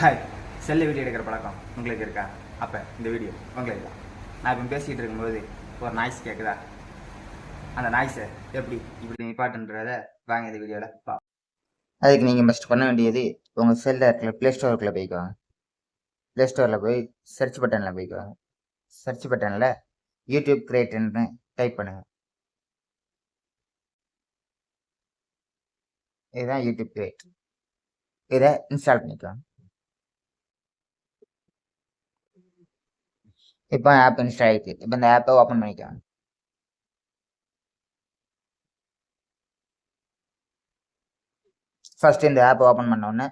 Hi செல்ல video எடுக்கிற பழக்கம் உங்களுக்கு இருக்கா? அப்போ இந்த வீடியோ உங்களுக்கு தான். நான் இப்போ பேசிகிட்டு இருக்கும்போது ஒரு நாய்ஸ் கேட்குதா அந்த நாய்ஸை எப்படி இப்படி நிப்பாட்டுன்றத வாங்க இந்த வீடியோவில் பா அதுக்கு நீங்கள் ஃபஸ்ட் பண்ண வேண்டியது உங்கள் செல்லில் இருக்கிற ப்ளே ஸ்டோருக்குள்ளே போய்க்குவாங்க ப்ளே ஸ்டோரில் போய் சர்ச் பட்டனில் போய்க்குவாங்க சர்ச் பட்டனில் யூடியூப் கிரியேட்டர்னு டைப் பண்ணுங்கள் இதுதான் யூடியூப் கிரியேட் இதை இன்ஸ்டால் பண்ணிக்கலாம் இப்போ ஆப் இன்ஸ்டால் ஆகிருக்கு இப்போ இந்த ஆப்பை ஓப்பன் பண்ணிக்கலாம். ஃபர்ஸ்ட் இந்த ஆப்பை ஓப்பன் பண்ண உடனே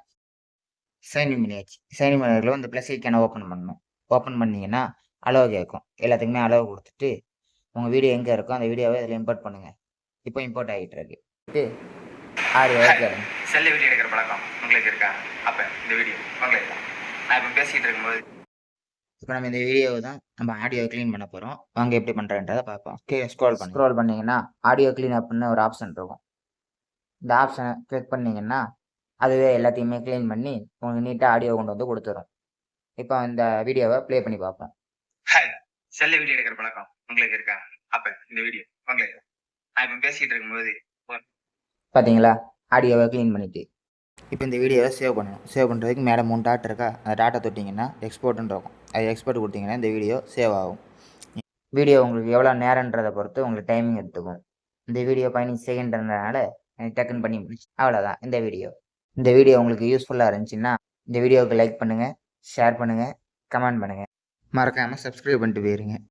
சைன்இன் பண்ணியாச்சு. சைன்இன் பண்ணதில் இந்த ப்ளஸ் ஐக்கான ஓப்பன் பண்ணணும். ஓப்பன் பண்ணீங்கன்னா அளவு கேட்கும். எல்லாத்துக்குமே அளவு கொடுத்துட்டு உங்கள் வீடியோ எங்கே இருக்கோ அந்த வீடியோவை இதில் இம்போர்ட் பண்ணுங்கள் இப்போ இம்போர்ட் ஆகிட்டு இருக்கு. ஆடியோ செல்ல வீடியோ எடுக்கிற பழக்கம் உங்களுக்கு இருக்கா? அப்போ இந்த வீடியோ உங்களுக்கு நான் இப்போ பேசிகிட்டு இருக்கும்போது இப்போ நம்ம இந்த வீடியோவை தான் நம்ம ஆடியோ க்ளீன் பண்ண போகிறோம் வாங்க எப்படி பண்ணுறன்றதை பார்ப்போம். கே ஸ்க்ரோல் பண்ணி. ஸ்க்ரோல் பண்ணிங்கன்னா ஆடியோ க்ளீன் அப்னு ஒரு ஆப்ஷன் இருக்கும். இந்த ஆப்ஷனை கிளிக் பண்ணிங்கன்னா அதுவே எல்லாத்தையுமே க்ளீன் பண்ணி உங்களுக்கு நீட்டாக ஆடியோ கொண்டு வந்து கொடுத்துரும். இப்போ இந்த வீடியோவை ப்ளே பண்ணி பார்ப்போம். ஹாய் செல்ல வீடியோ எடுக்கிற பழக்கம் உங்களுக்கு இருக்கா? அப்போ இந்த வீடியோ உங்களுக்கு நான் இப்போ பேசிகிட்டு இருக்கும்போது பார்த்தீங்களா ஆடியோவை க்ளீன் பண்ணிட்டு. இப்போ இந்த வீடியோவை சேவ் பண்ணணும். சேவ் பண்ணுறதுக்கு மேலே மூணு டாட் இருக்கா? அந்த டாட்டை தொட்டிங்கன்னா எக்ஸ்போர்ட்னு இருக்கும். அது எக்ஸ்போர்ட் கொடுத்தீங்கன்னா இந்த வீடியோ சேவ் ஆகும். வீடியோ உங்களுக்கு எவ்வளோ நேரன்றதை பொறுத்து உங்களுக்கு டைமிங் எடுத்துக்கும். இந்த வீடியோ பதினஞ்சு செகண்ட்ன்றதுனால எனக்கு டக்குன்னு பண்ணி முடிச்சு. அவ்வளோதான் இந்த வீடியோ இந்த வீடியோ உங்களுக்கு யூஸ்ஃபுல்லாக இருந்துச்சுன்னா இந்த வீடியோவுக்கு லைக் பண்ணுங்கள் ஷேர் பண்ணுங்கள் கமெண்ட் பண்ணுங்கள் மறக்காமல் சப்ஸ்கிரைப் பண்ணிட்டு போயிருங்க.